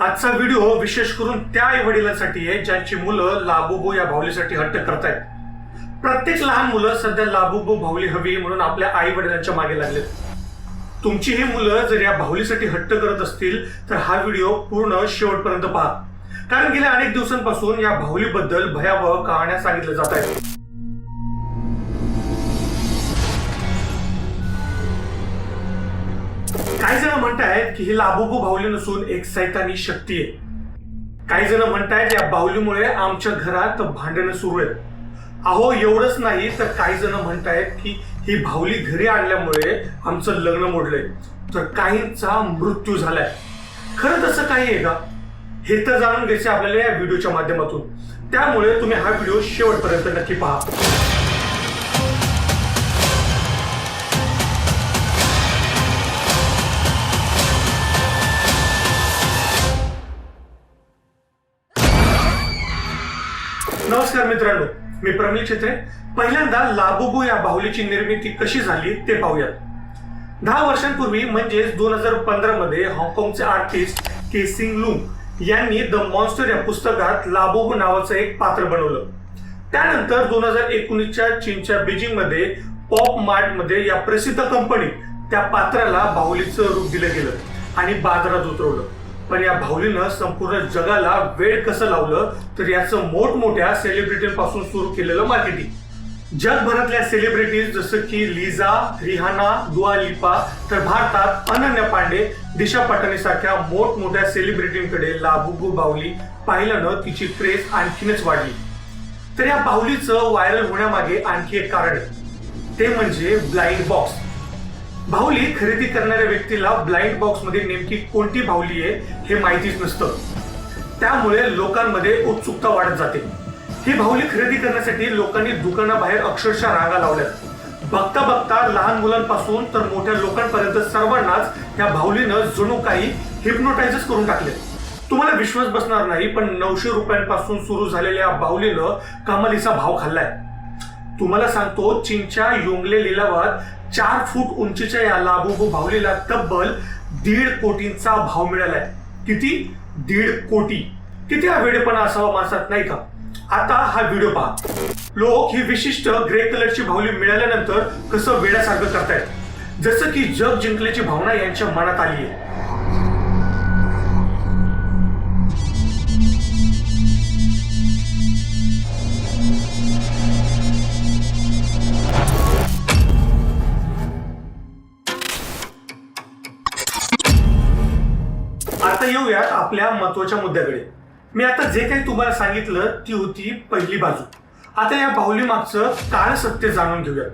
आजचा व्हिडिओ विशेष करून त्या आई वडिलांसाठी आहे ज्यांची मुलं लाबुबो या भावलीसाठी हट्ट करतायत. प्रत्येक लहान मुलं सध्या लाबुबो भावली हवी म्हणून आपल्या आई वडिलांच्या मागे लागलेत. तुमची ही मुलं जर या भावलीसाठी हट्ट करत असतील तर हा व्हिडिओ पूर्ण शेवटपर्यंत पहा. कारण गेल्या अनेक दिवसांपासून या भावलीबद्दल भयावह कहाण्या सांगितल्या जात आहेत. काही जण म्हणतायत की ही लाबोबो बाहुली नसून एक सैतानी शक्ती आहे. काही जण म्हणतायत या बाहुलीमुळे आमच्या घरात भांडणं सुरू आहेत. अहो एवढंच नाही तर काही जण म्हणतायत की ही भावली घरी आणल्यामुळे आमचं लग्न मोडलंय. तर काहींचा मृत्यू झालाय. खरं तसं काही आहे का? हे तर जाणून घ्यायचे आपल्याला या व्हिडिओच्या माध्यमातून. त्यामुळे तुम्ही हा व्हिडिओ शेवटपर्यंत नक्की पहा. नमस्कार मित्रांनो मी प्रमिल चित्रे पहिल्यांदा लाबुबू या बाहुलीची निर्मिती कशी झाली ते पाहूयात. दहा वर्षांपूर्वी म्हणजेच दोन हजार पंधरा मध्ये हाँगकाँगचे आर्टिस्ट के सिंग लुंग यांनी द मॉन्स्टर या पुस्तकात लाबोबू नावाचं एक पात्र बनवलं. त्यानंतर दोन हजार एकोणीसच्या चीनच्या बीजिंगमध्ये पॉप मार्टमध्ये या प्रसिद्ध कंपनीत त्या पात्राला बाहुलीचं रूप दिलं गेलं आणि बाजारात उतरवलं. पण या भाऊलीनं संपूर्ण जगाला वेळ कसं लावलं तर याचं मोठमोठ्या सेलिब्रिटींपासून सुरू केलेलं मार्केटिंग जगभरातल्या सेलिब्रिटीज जसं की लिझा रिहाना दुआ लिपा तर भारतात अनन्या पांडे दिशा पाटणी सारख्या मोठमोठ्या सेलिब्रिटींकडे लाबुबू बाहुली पाहिल्यानं तिची क्रेज आणखीनच वाढली. तर या बाहुलीचं व्हायरल होण्यामागे आणखी एक कारण आहे. ते म्हणजे ब्लाइंड बॉक्स बाहुली खरेदी करणाऱ्या व्यक्तीला ब्लाइंड बॉक्समध्ये नेमकी कोणती बाहुली आहे हे माहितीच नसतं. त्यामुळे लोकांमध्ये उत्सुकता वाढत जाते. ही बाहुली खरेदी करण्यासाठी लोकांनी दुकानाबाहेर अक्षरशः रांगा लावल्यात. बघता बघता लहान मुलांपासून तर मोठ्या लोकांपर्यंत सर्वांनाच या बाहुलीनं जणू काही हिप्नोटायझच करून टाकले. तुम्हाला विश्वास बसणार नाही पण नऊशे रुपयांपासून सुरू झालेल्या या बाहुलीनं कमालीचा भाव खाल्लाय. तुम्हाला सांगतो चीनच्या योंगले लिलावात चार फूट उंचीच्या या लाबुबू भावलीला तब्बल दीड कोटींचा भाव मिळालाय. किती? दीड कोटी. किती हा वेडेपणा असावा माणसात नाही का? आता हा व्हिडिओ पहा. लोक ही विशिष्ट ग्रे कलरची भावली मिळाल्यानंतर कसं वेड्यासारखं करतायत? जसं की जग जिंकल्याची भावना यांच्या मनात आली आहे आपल्या महत्त्वाच्या मुद्द्याकडे. मी आता जे काही तुम्हाला सांगितलं ती होती पहिली बाजू. आता या बाहुली मागचं काळ सत्य जाणून घेऊया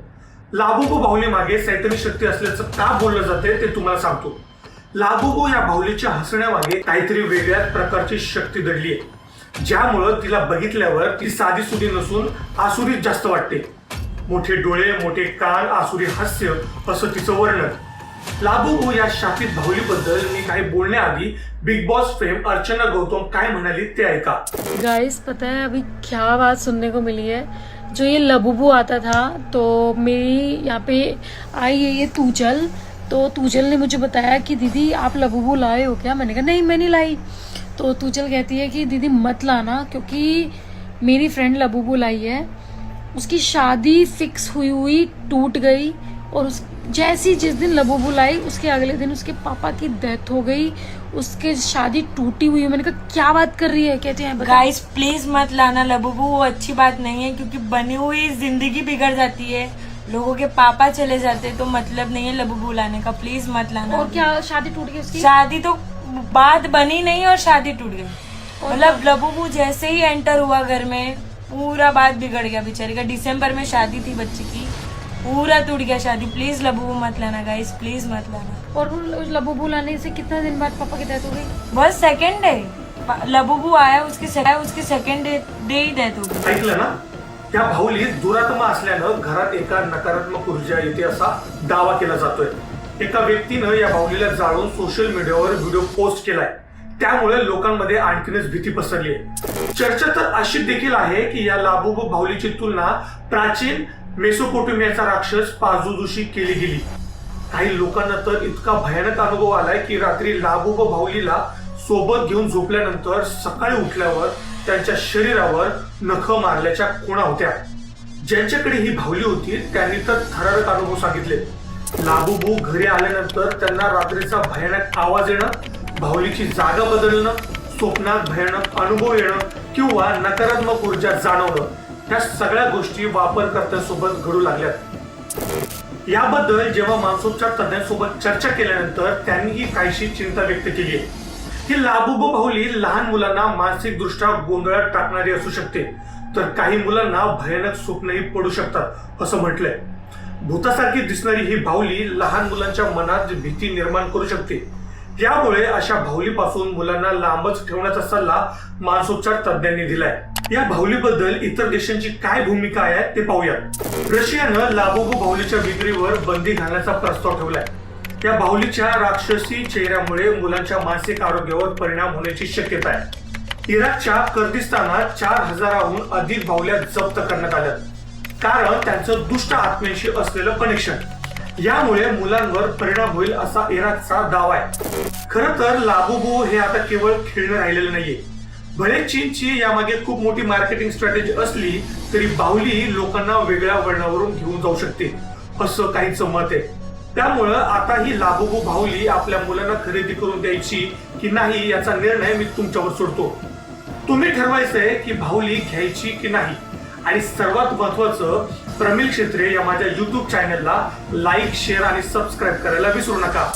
लाबुबो बाहुली मागे सैतनी शक्ती असल्याचं का बोललं जाते ते तुम्हाला सांगतो. लाबुबो या बाहुलीच्या हसण्यामागे काहीतरी वेगळ्याच प्रकारची शक्ती दडली आहे. ज्यामुळं तिला बघितल्यावर ती साधी सुधी नसून आसुरीच जास्त वाटते. मोठे डोळे मोठे कान आसुरी हास्य असं तिचं वर्णन. लाबुबू या शापित भाऊलीबद्दल मी काही बोलण्याआधी Bigg Boss fame Archana Gautam काय म्हणाली ते ऐका. गाइस पता है अभी क्या बात सुनने को मिली है? जो ये लबुबू आता था तो मेरी यहाँ पे आई है ये तूजल। तो तूजल ने मुझे बताया कि दीदी, आप लबूबू लाए हो क्या? मैंने कहा, नहीं, मैं नहीं लाई। तो तूजल कहती है कि, दीदी, मत लाना, क्योंकि मेरी फ्रेंड लबूबू लाई है। उसकी शादी फिक्स हुई हुई, टूट गई और उस जैसी जिस दिन लबुबू लाई उसके अगले दिन उसके पापा की डेथ हो गई उसके शादी टूटी हुई है। मैंने कहा क्या बात कर रही है? कहते हैं गाइस प्लीज़ मत लाना लबुबू वो अच्छी बात नहीं है क्योंकि बनी हुई ज़िंदगी बिगड़ जाती है। लोगों के पापा चले जाते तो मतलब नहीं है लबुबू लाने का। प्लीज़ मत लाना और क्या शादी टूट गई उसकी? शादी तो बात बनी नहीं और शादी टूट गई। मतलब लबुबू जैसे ही एंटर हुआ घर में पूरा बात बिगड़ गया। बेचारी का दिसंबर में शादी थी बच्ची की। पूरा टूट गया शादी। प्लीज लबुबू मत लाना गाइस प्लीज मत लाना। और उस लबुबू लाने से कितना दिन बाद पापा की डेथ हो गई? बस सेकेंड डे लबुबू आया उसके से- उसके सेकेंड डे डे ही डेथ हो गई। ऐकलं ना? या भाऊलीत दुरात्मा असल्यानं घरात एका नकारात्मक ऊर्जा येते असा दावा केला जातोय. एका व्यक्तीनं या भाऊलीला जाळून सोशल मीडियावर व्हिडिओ पोस्ट केलाय. त्यामुळे लोकांमध्ये आणखीनच भीती पसरली आहे. चर्चा तर अशी देखील आहे की या लाबुबो भाऊलीची तुलना प्राचीन मेसोपोटेमियाचा राक्षस पाजुदुशी केली गेली. काही लोकांना तर इतका भयानक अनुभव आलाय की रात्री लाबूब भाऊलीला सोबत घेऊन झोपल्यानंतर सकाळी उठल्यावर त्यांच्या शरीरावर नख मारल्याच्या खुणा होत्या. ज्यांच्याकडे ही भावली होती त्यांनी तर थरारक अनुभव सांगितले. लाबूबू घरी आल्यानंतर त्यांना रात्रीचा भयानक आवाज येणं भावलीची जागा बदलणं स्वप्नात भयानक अनुभव येणं किंवा नकारात्मक ऊर्जा जाणवणं त्या सगळ्या गोष्टी वापरकर्त्यांसोबत घडू लागल्यात. याबद्दल जेव्हा मानसोपचार तज्ञांसोबत चर्चा केल्यानंतर त्यांनीही काहीशी चिंता व्यक्त केली. आहे ही लाबुबो बाहुली लहान मुलांना मानसिक दृष्ट्या गोंधळात टाकणारी असू शकते. तर काही मुलांना भयानक स्वप्नही पडू शकतात असं म्हटलंय. भूतासारखी दिसणारी ही बाहुली लहान मुलांच्या मनात भीती निर्माण करू शकते. यामुळे अशा भाऊलीपासून मुलांना लांबच ठेवण्याचा सल्ला मानसोपचार तज्ञांनी दिलाय. या भाऊलीबद्दल इतर देशांची काय भूमिका आहे ते पाहूयात. रशियानं लाबोबो भाऊलीच्या विक्रीवर बंदी घालण्याचा प्रस्ताव ठेवलाय. या बाहुलीच्या राक्षसी चेहऱ्यामुळे मुलांच्या मानसिक आरोग्यावर परिणाम होण्याची शक्यता आहे. इराकच्या कर्दिस्तानात चार हजाराहून अधिक बाहुल्या जप्त करण्यात आल्या कारण त्यांचं दुष्ट आत्म्यांशी असलेलं कनेक्शन यामुळे मुलांवर परिणाम होईल असा इराकचा दावा आहे. खर तर लाबुबू हे आता केवळ खेळणं राहिलेलं नाहीये. भले चीनची यामागे खूप मोठी मार्केटिंग स्ट्रॅटेजी असली तरी बाहुली लोकांना वेगळ्या वळणावरून घेऊन जाऊ शकते. असं काहीचं मत आहे. त्यामुळं आता ही लाभोबू बाहुली आपल्या मुलांना खरेदी करून द्यायची की नाही याचा निर्णय मी तुमच्यावर सोडतो. तुम्ही ठरवायचंय की बाहुली घ्यायची की नाही. आणि सर्वात महत्वाचं प्रमिल क्षेत्रे या माझ्या युट्यूब चॅनलला लाईक शेअर आणि सबस्क्राईब करायला विसरू नका.